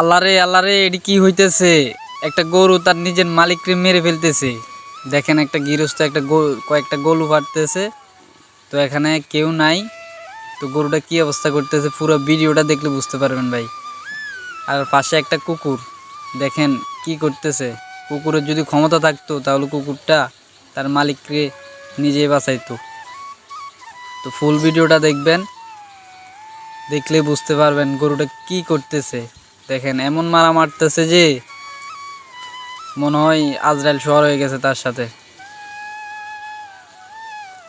আল্লাহ রে আল্লাহ রে এটি কি হইতেছে? একটা গরু তার নিজের মালিককে মেরে ফেলতেছে। দেখেন একটা গৃহস্থ, একটা কয়েকটা গরু ফাটতেছে। তো এখানে কেউ নাই। তো গরুটা কি অবস্থা করতেছে? পুরো ভিডিওটা দেখলে বুঝতে পারবেন ভাই। আর পাশে একটা কুকুর। দেখেন কি করতেছে? কুকুরের যদি ক্ষমতা থাকতো, তাহলে কুকুরটা তার মালিককে নিজেই বাঁচাইতো। তো ফুল ভিডিওটা দেখবেন। দেখলে বুঝতে পারবেন গরুটা কি করতেছে। দেখেন, এমন মারা মারতেছে যে মনে হয় আজরাইল শহর হয়ে গেছে তার সাথে।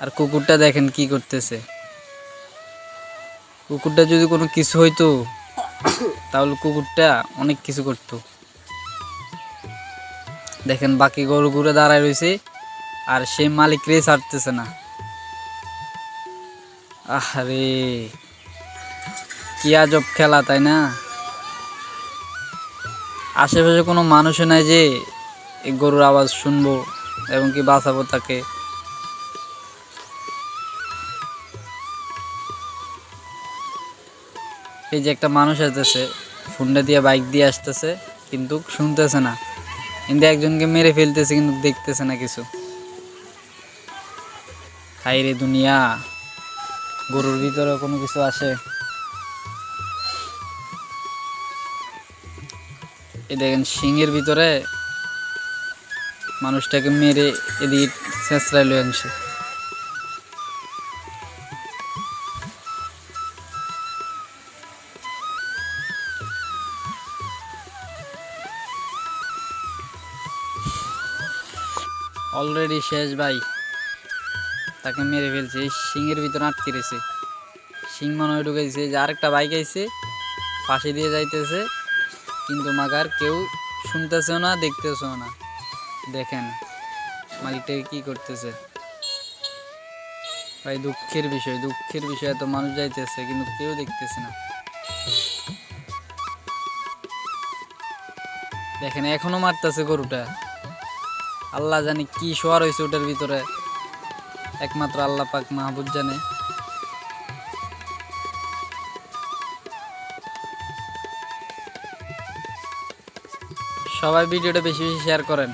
আর কুকুরটা দেখেন কি করতেছে। কুকুরটা যদি কোনো কিছু হইতো, তাহলে কুকুরটা অনেক কিছু করতো। দেখেন, বাকি গরু ঘুরে দাঁড়ায় রয়েছে, আর সেই মালিক রে ছাড়তেছে না। আরে কি আজব খেলা, তাই না? আশেপাশে কোনো মানুষও নাই যে এই গরুর আওয়াজ শুনব এবং কি বাঁচাবো তাকে। এই যে একটা মানুষ আসতেছে ফোনটা দিয়ে বাইক দিয়ে আসতেছে, কিন্তু শুনতেছে না। কিন্তু একজনকে মেরে ফেলতেছে, কিন্তু দেখতেছে না কিছু। হাই রে দুনিয়া, গরুর ভিতরে কোনো কিছু আসে? দেখেন সিংহের ভিতরে মানুষটাকে মেরে এদিকে ছেঁচড়াই লয়ে আনছে। অলরেডি শেষ ভাই। তাকে মেরে ফেলছে, এই সিংয়ের ভিতরে আটকে রয়েছে। সিং মনে হয় ঢুকেছে যে আরেকটা বাইক আইছে, পাশে দিয়ে যাইতেছে। কিন্তু মাগার কেউ শুনতেছেও না, দেখতেছেও না। দেখেন মালিকটাকে কি করতেছে। ভাই, দুঃখের বিষয় দুঃখের বিষয় এত মানুষ যাইতেছে, কিন্তু কেউ দেখতেছে না। দেখেন, এখনও মারতেছে গরুটা। আল্লাহ জানে কি শোয়ার হয়েছে ওটার ভিতরে। একমাত্র আল্লাহ পাক মাহবুব জানে। সবাই ভিডিওটা বেশি বেশি শেয়ার করেন।